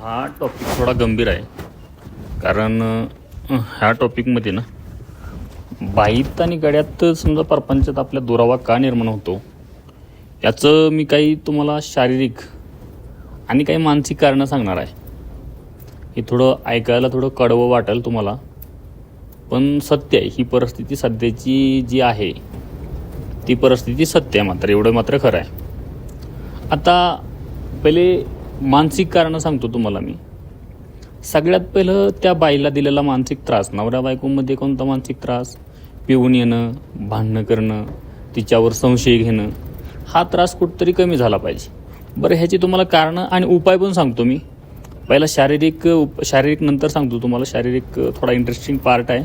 हा टॉपिक थोडा गंभीर आहे. कारण ह्या टॉपिकमध्ये ना बाईत आणि गड्यात समजा परपंचात आपल्या दुरावा का निर्माण होतो याचं मी काही तुम्हाला शारीरिक आणि काही मानसिक कारणं सांगणार आहे. हे थोडं ऐकायला थोडं कडवं वाटेल तुम्हाला पण सत्य आहे ही परिस्थिती सध्याची जी आहे ती परिस्थिती सत्य आहे मात्र एवढं मात्र खरं आहे. आता पहिले मानसिक कारणं सांगतो तुम्हाला मी. सगळ्यात पहिलं त्या बाईला दिलेला मानसिक त्रास. नवऱ्या बायकोमध्ये कोणता मानसिक त्रास? पिऊन येणं भांडणं करणं तिच्यावर संशय घेणं. हा त्रास कुठतरी कमी झाला पाहिजे. बरं ह्याची तुम्हाला कारणं आणि उपाय पण सांगतो मी. पहिला शारीरिक उप शारीरिक नंतर सांगतो तुम्हाला. शारीरिक थोडा इंटरेस्टिंग पार्ट आहे.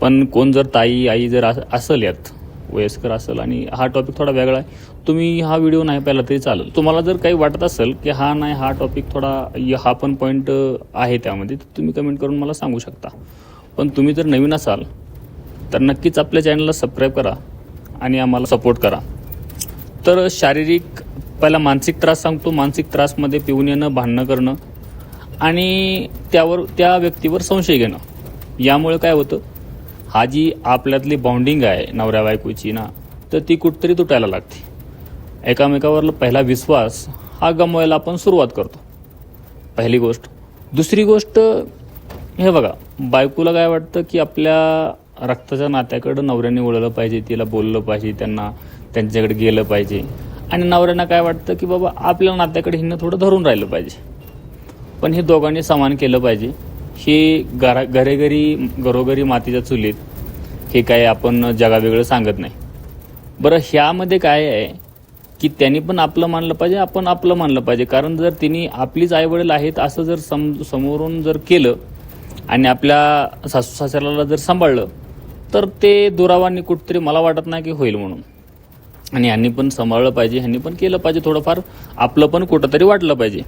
पण कोण जर ताई आई जर असेल यात वयस्कर असेल आणि हा टॉपिक थोडा वेगळा आहे. तुम्ही हा व्हिडिओ नाही पाहिला तरी चालेल. तुम्हाला जर काही वाटत असेल की हा नाही हा टॉपिक थोडा हा पण पॉईंट आहे त्यामध्ये तर तुम्ही कमेंट करून मला सांगू शकता. पण तुम्ही जर नवीन असाल तर नक्कीच आपल्या चॅनलला सबस्क्राईब करा आणि आम्हाला सपोर्ट करा. तर शारीरिक पहिला मानसिक त्रास सांगतो. मानसिक त्रासमध्ये पिऊन येणं भांडणं करणं आणि त्यावर त्या व्यक्तीवर संशय घेणं. यामुळे काय होतं? हा जी आपल्यातली बॉन्डिंग आहे नवऱ्या बायकोची ना तर ती कुठतरी तुटायला लागते. एकामेकावरला पहिला विश्वास हा गमवायला आपण सुरुवात करतो. पहिली गोष्ट. दुसरी गोष्ट हे बघा बायकोला काय वाटतं की आपल्या रक्ताच्या नात्याकडं नवऱ्याने वळलं पाहिजे तिला बोललं पाहिजे त्यांना त्यांच्याकडे गेलं पाहिजे. आणि नवऱ्यांना काय वाटतं की बाबा आपल्या नात्याकडे हिनं थोडं धरून राहिलं पाहिजे. पण हे दोघांनी समान केलं पाहिजे. हे घरा घरेघरी घरोघरी मातीच्या चुलीत हे काय आपण जगावेगळं सांगत नाही. बरं ह्यामध्ये काय आहे की त्यांनी पण आपलं मानलं पाहिजे आपण आपलं मानलं पाहिजे. कारण जर तिने आपलीच आईवडील आहेत असं जर सम समोरून जर केलं आणि आपल्या सासू सासऱ्याला जर सांभाळलं तर ते दुरावांनी कुठतरी मला वाटत नाही की होईल म्हणून. आणि ह्यांनी पण सांभाळलं पाहिजे ह्यांनी पण केलं पाहिजे थोडंफार. आपलं पण कुठंतरी वाटलं पाहिजे.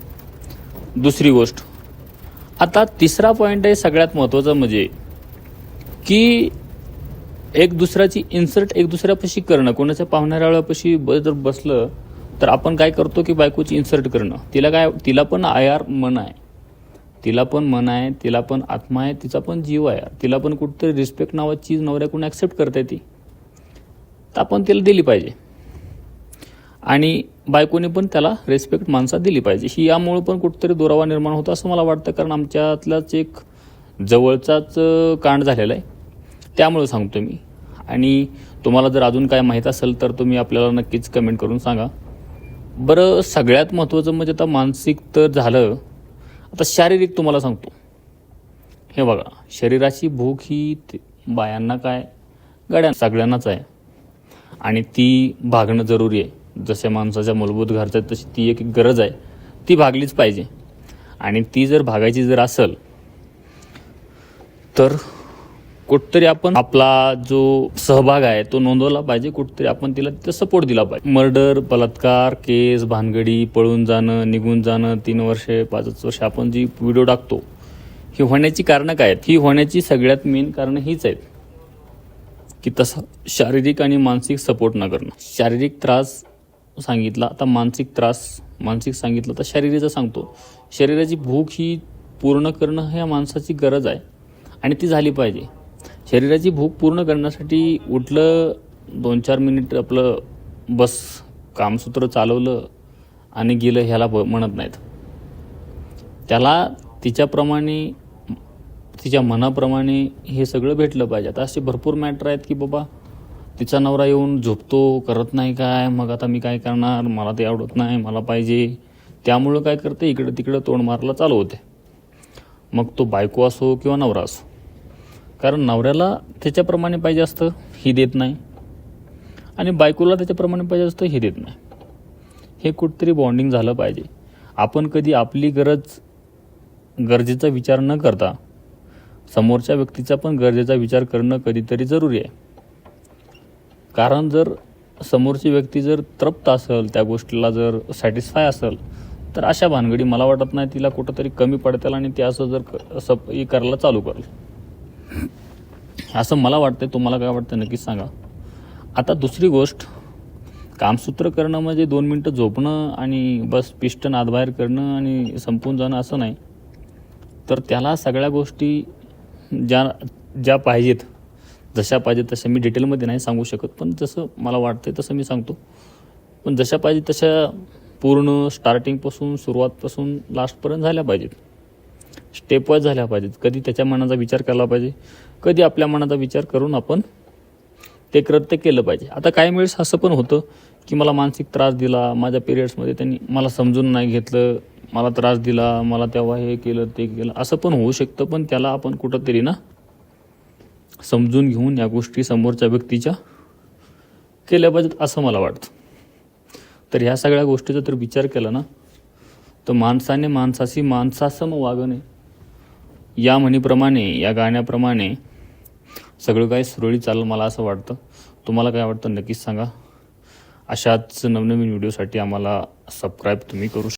दुसरी गोष्ट आता तिसरा पॉईंट आहे सगळ्यात महत्त्वाचा म्हणजे की एक दुसऱ्याची इन्सर्ट एक दुसऱ्यापाशी करणं. कोणाच्या पाहुण्याराळापाशी ब जर बसलं तर आपण काय करतो की बायकोची इन्सर्ट करणं. तिला काय तिला पण आयार मन आहे. तिला पण मन आहे तिला पण आत्मा आहे तिचा पण जीव आहे. तिला पण कुठंतरी रिस्पेक्ट नावाची चीज नवऱ्याकडून ॲक्सेप्ट करता येते तर आपण तिला दिली पाहिजे. आणि बायकोने पण त्याला रेस्पेक्ट माणसा दिली पाहिजे. ही यामुळं पण कुठंतरी दुरावा निर्माण होतो असं मला वाटतं कारण आमच्यातलाच एक जवळचाच कांड झालेला आहे. त्यामुळं सांगतो मी. आणि तुम्हाला जर अजून काय माहीत असेल तर तुम्ही आपल्याला नक्कीच कमेंट करून सांगा. बरं सगळ्यात महत्त्वाचं म्हणजे आता मानसिक तर झालं. आता शारीरिक तुम्हाला सांगतो. हे बघा शरीराची भूक ही ते- बायांना काय गाड्या सगळ्यांनाच आहे. आणि ती भागणं जरुरी आहे. जसे माणसाच्या मूलभूत गरजा तशी ती एक गरज आहे. ती भागलीच पाहिजे. आणि ती जर भागायची जर असेल तर कुठतरी आपण आपला जो सहभाग आहे तो नोंदवला पाहिजे. कुठतरी आपण तिला तिथं सपोर्ट दिला पाहिजे. मर्डर बलात्कार केस भानगडी पळून जाणं निघून जाणं तीन वर्षे पाच वर्ष आपण जी व्हिडिओ टाकतो ही होण्याची कारणं काय आहेत? ही होण्याची सगळ्यात मेन कारणं हीच आहेत. की तसं शारीरिक आणि मानसिक सपोर्ट न करणं. शारीरिक त्रास सांगितला आता मानसिक त्रास मानसिक सांगितलं तर शरीराचा सांगतो. शरीराची भूक ही पूर्ण करणं ह्या माणसाची गरज आहे आणि ती झाली पाहिजे. शरीराची भूक पूर्ण करण्यासाठी उठलं दोन चार मिनिट आपलं बस कामसूत्र चालवलं आणि गेलं ह्याला म्हणत नाहीत. त्याला तिच्याप्रमाणे तिच्या मनाप्रमाणे हे सगळं भेटलं पाहिजे. आता असे भरपूर मॅटर आहेत की बाबा तिचा नवरा येऊन झोपतो करत नाही काय मग आता मी काय करणार? मला ते आवडत नाही मला पाहिजे. त्यामुळं काय करते इकडं तिकडं तोंड मारायला चालू होते. मग तो बायको असो किंवा नवरा असो. कारण नवऱ्याला त्याच्याप्रमाणे पाहिजे असतं ही देत नाही. आणि बायकोला त्याच्याप्रमाणे पाहिजे असतं हे देत नाही. हे कुठंतरी बॉन्डिंग झालं पाहिजे. आपण कधी आपली गरज गरजेचा विचार न करता समोरच्या व्यक्तीचा पण गरजेचा विचार करणं कधीतरी जरुरी आहे. कारण जर समोरची व्यक्ती जर तृप्त असेल त्या गोष्टीला जर सॅटिस्फाय असेल तर अशा भानगडी मला वाटत नाही तिला कुठंतरी कमी पडतील आणि ते असं जर क- हे करायला चालू करेल. असं मला वाटतं तुम्हाला काय वाटतं नक्कीच सांगा. आता दुसरी गोष्ट कामसूत्र करणं म्हणजे दोन मिनटं झोपणं आणि बस पिष्ट नादबाहेर करणं आणि संपून जाणं असं नाही. तर त्याला सगळ्या गोष्टी ज्या ज्या पाहिजेत जशा पाहिजे तशा मी डिटेलमध्ये नाही सांगू शकत पण जसं मला वाटतं तसं मी सांगतो. पण जशा पाहिजे तशा पूर्ण स्टार्टिंगपासून सुरुवातपासून लास्टपर्यंत झाल्या पाहिजेत. स्टेपवाईज झाल्या पाहिजेत. कधी त्याच्या मनाचा विचार केला पाहिजे. कधी आपल्या मनाचा विचार करून आपण ते कृत्य केलं पाहिजे. आता काही वेळेस असं पण होतं की मला मानसिक त्रास दिला माझ्या पिरियड्समध्ये त्यांनी मला समजून नाही घेतलं मला त्रास दिला मला तेव्हा हे केलं ते केलं असं पण होऊ शकतं पण त्याला आपण कुठंतरी ना समजून घेऊन या गोष्टी समोरच्या व्यक्तीच्या केल्या पाहिजेत असं मला वाटतं. तर ह्या सगळ्या गोष्टीचा तर विचार केला ना तर माणसाने माणसाशी माणसासम वागणे या म्हणीप्रमाणे या गाण्याप्रमाणे सगळं काही सुरळीत चालेल मला असं वाटतं. तुम्हाला काय वाटतं नक्कीच सांगा. अशाच नवनवीन व्हिडिओसाठी आम्हाला सबस्क्राईब तुम्ही करू शकता.